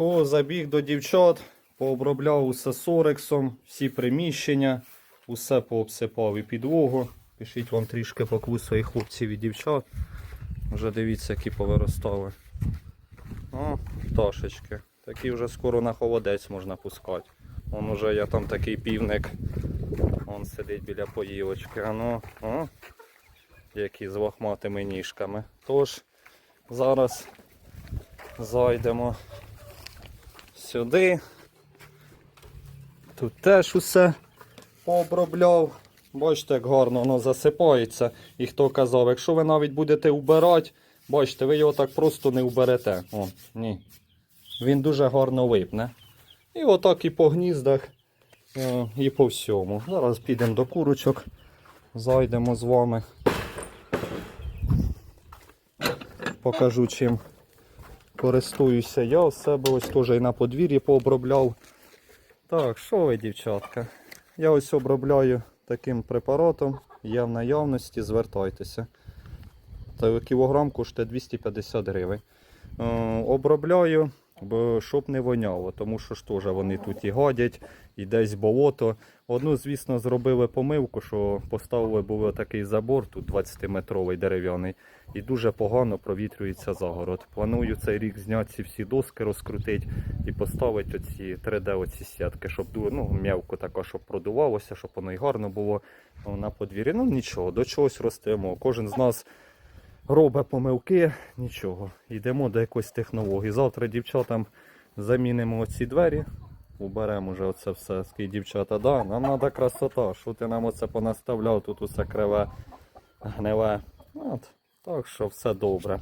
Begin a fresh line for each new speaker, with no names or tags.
О, забіг до дівчат, пообробляв усе сорексом, всі приміщення, усе пообсипав і підлогу. Пишіть вам трішки поклу своїх хлопців і дівчат. Вже дивіться, які повиростали. О, пташечки. Такі вже скоро на холодець можна пускати. Вон уже я там такий півник. Он сидить біля поїлочки. А ну, о, які з лохматими ніжками. Тож, зараз зайдемо сюди. Тут теж усе пообробляв. Бачите, як гарно воно засипається. І хто казав, якщо ви навіть будете вбирати, бачите, ви його так просто не вберете. О, ні. Він дуже гарно липне. І отак і по гніздах, е, і по всьому. Зараз підемо до курочок, зайдемо з вами. Покажу, чим користуюся я у себе ось теж і на подвір'ї пообробляв. Так, що ви, дівчатка? Я ось обробляю таким препаратом, є в наявності, звертайтеся. Та кілограм коштує 250 гривень. Е, обробляю, щоб не воняло, тому що ж теж вони тут і гадять, і десь болото. Одну, звісно, зробили помилку, що поставили був такий забор, тут 20-метровий дерев'яний, і дуже погано провітрюється загород. Планую цей рік зняти ці всі доски, розкрутити і поставити оці 3D оці сітки, щоб ну, м'явко така, щоб продувалося, щоб воно і гарно було на подвір'ї. Ну нічого, до чогось ростемо. Кожен з нас робить помилки, нічого. Йдемо до якоїсь технології. Завтра дівчатам замінимо оці двері. Уберемо вже оце все. Скільки дівчата, да, нам треба красота. Що ти нам оце понаставляв, тут усе криве, гниле. От, так що все добре.